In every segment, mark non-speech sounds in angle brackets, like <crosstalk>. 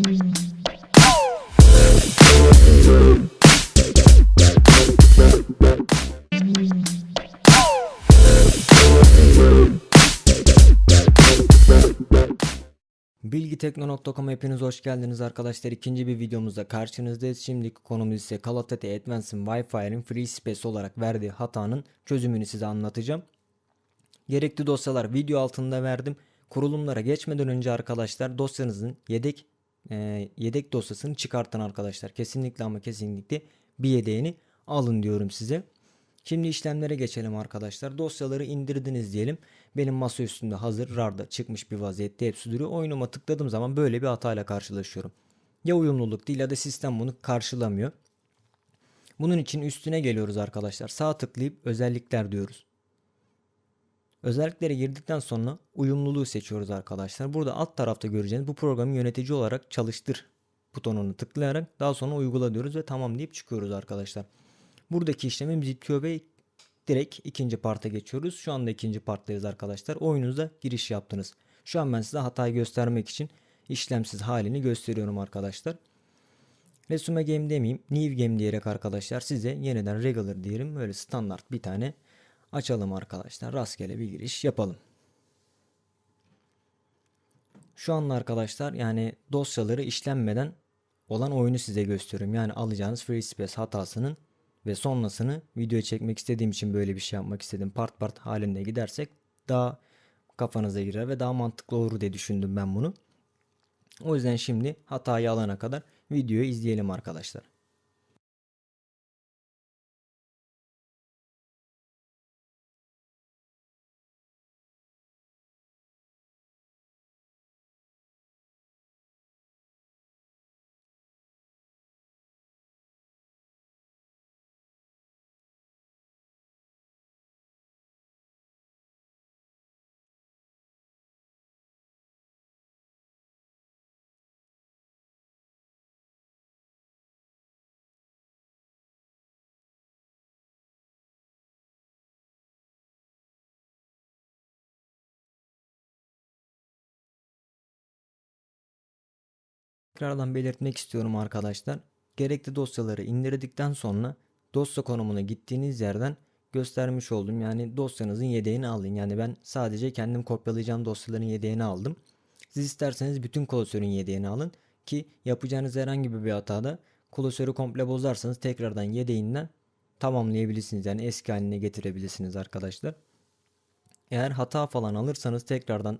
Bilgitekno.com hepiniz hoş geldiniz arkadaşlar. İkinci bir videomuzda karşınızdayız. Şimdiki konumuz ise Duty Advanced'ın Wi-Fi'nin Free Space olarak verdiği hatanın çözümünü size anlatacağım. Gerekli dosyalar video altında verdim. Kurulumlara geçmeden önce arkadaşlar dosyanızın yedek e, yedek dosyasını çıkartın arkadaşlar. Kesinlikle ama kesinlikle bir yedeğini alın diyorum size. Şimdi işlemlere geçelim arkadaşlar. Dosyaları indirdiniz diyelim. Benim masa üstünde hazır RAR'da çıkmış bir vaziyette hepsi duruyor. Oyunuma tıkladığım zaman böyle bir hatayla karşılaşıyorum. Ya uyumluluk değil ya da sistem bunu karşılamıyor. Bunun için üstüne geliyoruz arkadaşlar. Sağ tıklayıp özellikler diyoruz. Özelliklere girdikten sonra uyumluluğu seçiyoruz arkadaşlar. Burada alt tarafta göreceğiniz bu programı yönetici olarak çalıştır butonunu tıklayarak daha sonra uygula diyoruz ve tamam deyip çıkıyoruz arkadaşlar. Buradaki işlemimiz bitiyor ve direkt ikinci parta geçiyoruz. Şu anda ikinci parttayız arkadaşlar. Oyununuza giriş yaptınız. Şu an ben size hatayı göstermek için işlemsiz halini gösteriyorum arkadaşlar. Resume game demeyeyim. New game diyerek arkadaşlar size yeniden regular diyelim. Böyle standart bir tane açalım arkadaşlar. Rastgele bir giriş yapalım. Şu anda arkadaşlar yani dosyaları işlenmeden olan oyunu size gösteriyorum. Yani alacağınız free space hatasının ve sonrasını videoya çekmek istediğim için böyle bir şey yapmak istedim. Part part halinde gidersek daha kafanıza girer ve daha mantıklı olur diye düşündüm ben bunu. O yüzden şimdi hatayı alana kadar videoyu izleyelim arkadaşlar. Tekrardan belirtmek istiyorum arkadaşlar. Gerekli dosyaları indirdikten sonra dosya konumuna gittiğiniz yerden göstermiş oldum. Yani dosyanızın yedeğini alın. Yani ben sadece kendim kopyalayacağım dosyaların yedeğini aldım. Siz isterseniz bütün klasörün yedeğini alın ki yapacağınız herhangi bir hatada klasörü komple bozarsanız tekrardan yedeğinden tamamlayabilirsiniz. Yani eski haline getirebilirsiniz arkadaşlar. Eğer hata falan alırsanız tekrardan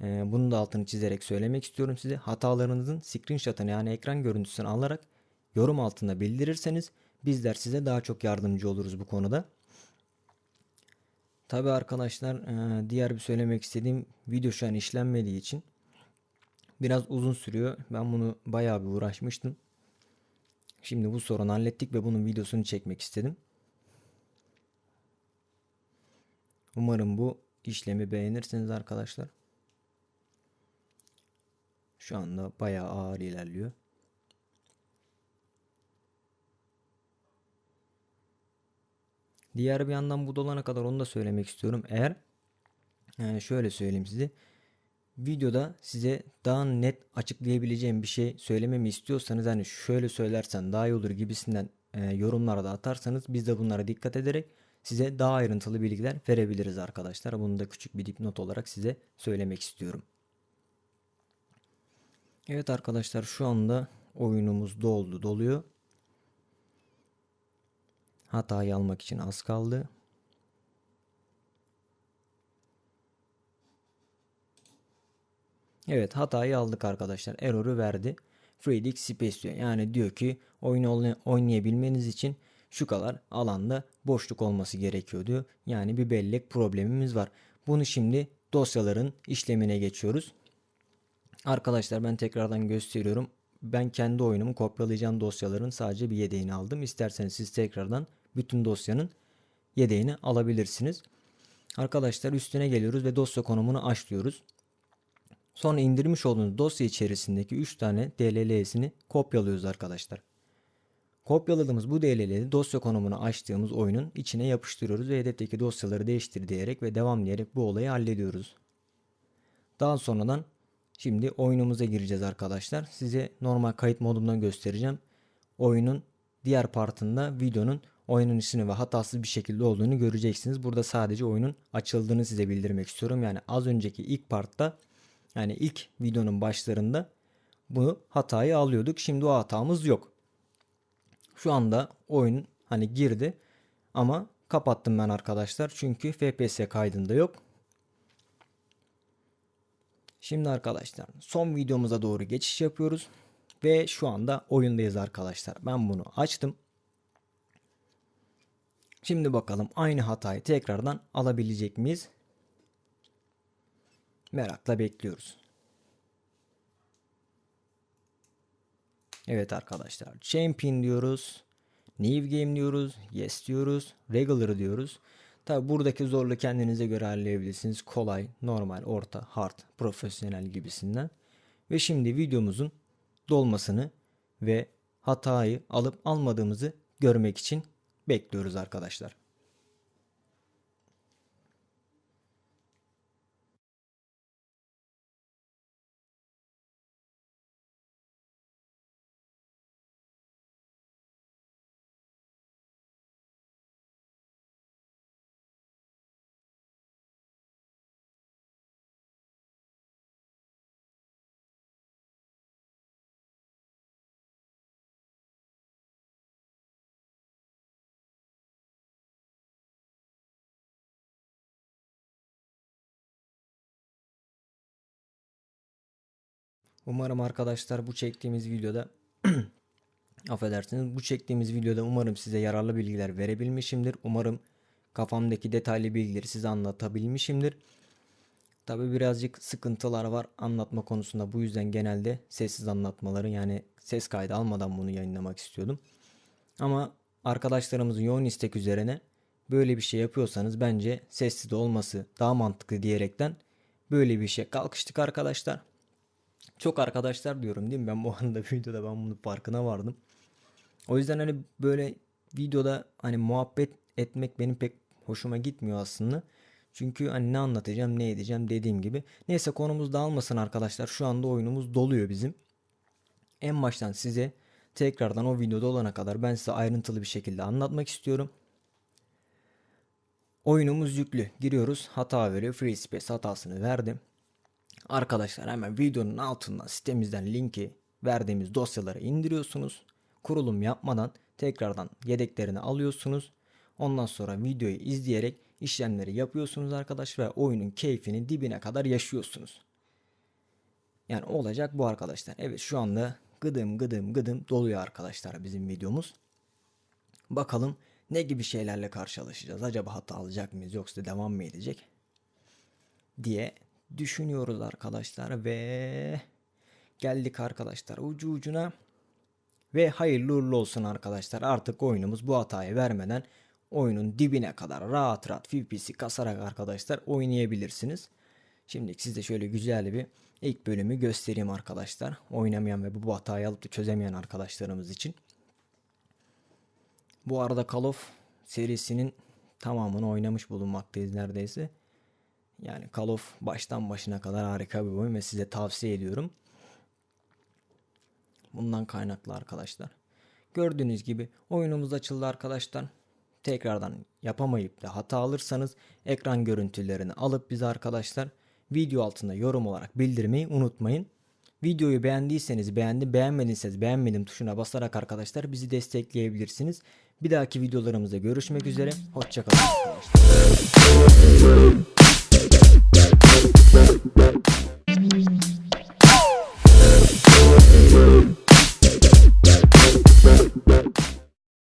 bunu da altını çizerek söylemek istiyorum size. Hatalarınızın screenshot'ını yani ekran görüntüsünü alarak yorum altında bildirirseniz bizler size daha çok yardımcı oluruz bu konuda. Tabi arkadaşlar e, diğer bir söylemek istediğim video şu an işlenmediği için biraz uzun sürüyor. Ben bunu bayağı bir uğraşmıştım. Şimdi bu sorunu hallettik ve bunun videosunu çekmek istedim. Umarım bu işlemi beğenirsiniz arkadaşlar. Şu anda bayağı ağır ilerliyor. Diğer bir yandan bu dolana kadar onu da söylemek istiyorum. Eğer yani şöyle söyleyeyim size. Videoda size daha net açıklayabileceğim bir şey söylememi istiyorsanız hani şöyle söylersen daha iyi olur gibisinden e, yorumlara da atarsanız biz de bunlara dikkat ederek size daha ayrıntılı bilgiler verebiliriz arkadaşlar. Bunu da küçük bir dipnot olarak size söylemek istiyorum. Evet arkadaşlar şu anda oyunumuz doldu doluyor. Hatayı almak için az kaldı. Evet hatayı aldık arkadaşlar. Error'u verdi. FreeDX Space diyor. Yani diyor ki oyunu oynayabilmeniz için şu kadar alanda boşluk olması gerekiyor diyor. Yani bir bellek problemimiz var. Bunu şimdi dosyaların işlemine geçiyoruz. Arkadaşlar ben tekrardan gösteriyorum. Ben kendi oyunumu kopyalayacağım dosyaların sadece bir yedeğini aldım. İsterseniz siz tekrardan bütün dosyanın yedeğini alabilirsiniz. Arkadaşlar üstüne geliyoruz ve dosya konumunu aç diyoruz. Sonra indirmiş olduğunuz dosya içerisindeki 3 tane DLL'sini kopyalıyoruz arkadaşlar. Kopyaladığımız bu DLL'yi dosya konumunu açtığımız oyunun içine yapıştırıyoruz ve hedefteki dosyaları değiştir diyerek ve devam diyerek bu olayı hallediyoruz. Daha sonradan Şimdi oyunumuza gireceğiz arkadaşlar. Size normal kayıt modundan göstereceğim. Oyunun diğer partında videonun oyunun içini ve hatasız bir şekilde olduğunu göreceksiniz. Burada sadece oyunun açıldığını size bildirmek istiyorum. Yani az önceki ilk partta yani ilk videonun başlarında bu hatayı alıyorduk. Şimdi o hatamız yok. Şu anda oyun hani girdi ama kapattım ben arkadaşlar. Çünkü FPS kaydında yok. Şimdi arkadaşlar son videomuza doğru geçiş yapıyoruz. Ve şu anda oyundayız arkadaşlar. Ben bunu açtım. Şimdi bakalım aynı hatayı tekrardan alabilecek miyiz? Merakla bekliyoruz. Evet arkadaşlar. Champion diyoruz. New game diyoruz. Yes diyoruz. Regular diyoruz. Tabi buradaki zorluğu kendinize göre ayarlayabilirsiniz. Kolay, normal, orta, hard, profesyonel gibisinden. Ve şimdi videomuzun dolmasını ve hatayı alıp almadığımızı görmek için bekliyoruz arkadaşlar. Umarım arkadaşlar bu çektiğimiz videoda <clears throat> affedersiniz bu çektiğimiz videoda umarım size yararlı bilgiler verebilmişimdir. Umarım kafamdaki detaylı bilgileri size anlatabilmişimdir. Tabi birazcık sıkıntılar var anlatma konusunda. Bu yüzden genelde sessiz anlatmaları yani ses kaydı almadan bunu yayınlamak istiyordum. Ama arkadaşlarımızın yoğun istek üzerine böyle bir şey yapıyorsanız bence sessiz olması daha mantıklı diyerekten böyle bir işe kalkıştık arkadaşlar. Çok arkadaşlar diyorum değil mi? Ben bu anda <laughs> videoda ben bunun farkına vardım. O yüzden hani böyle videoda hani muhabbet etmek benim pek hoşuma gitmiyor aslında. Çünkü hani ne anlatacağım ne edeceğim dediğim gibi. Neyse konumuz dağılmasın arkadaşlar. Şu anda oyunumuz doluyor bizim. En baştan size tekrardan o videoda olana kadar ben size ayrıntılı bir şekilde anlatmak istiyorum. Oyunumuz yüklü. Giriyoruz. Hata veriyor. Free space hatasını verdim. Arkadaşlar hemen videonun altından sitemizden linki verdiğimiz dosyaları indiriyorsunuz. Kurulum yapmadan tekrardan yedeklerini alıyorsunuz. Ondan sonra videoyu izleyerek işlemleri yapıyorsunuz arkadaşlar ve oyunun keyfini dibine kadar yaşıyorsunuz. Yani olacak bu arkadaşlar. Evet şu anda gıdım gıdım gıdım doluyor arkadaşlar bizim videomuz. Bakalım ne gibi şeylerle karşılaşacağız. Acaba hata alacak mıyız yoksa devam mı edecek? Diye düşünüyoruz arkadaşlar ve geldik arkadaşlar ucu ucuna ve hayırlı uğurlu olsun arkadaşlar artık oyunumuz bu hatayı vermeden oyunun dibine kadar rahat rahat FPS kasarak arkadaşlar oynayabilirsiniz. Şimdi size şöyle güzel bir ilk bölümü göstereyim arkadaşlar. Oynamayan ve bu hatayı alıp da çözemeyen arkadaşlarımız için. Bu arada Call of serisinin tamamını oynamış bulunmaktayız neredeyse. Yani Call of baştan başına kadar harika bir oyun ve size tavsiye ediyorum. Bundan kaynaklı arkadaşlar. Gördüğünüz gibi oyunumuz açıldı arkadaşlar. Tekrardan yapamayıp da hata alırsanız ekran görüntülerini alıp bize arkadaşlar video altında yorum olarak bildirmeyi unutmayın. Videoyu beğendiyseniz beğendi, beğenmediyseniz beğenmedim tuşuna basarak arkadaşlar bizi destekleyebilirsiniz. Bir dahaki videolarımızda görüşmek üzere. Hoşçakalın. Thank you.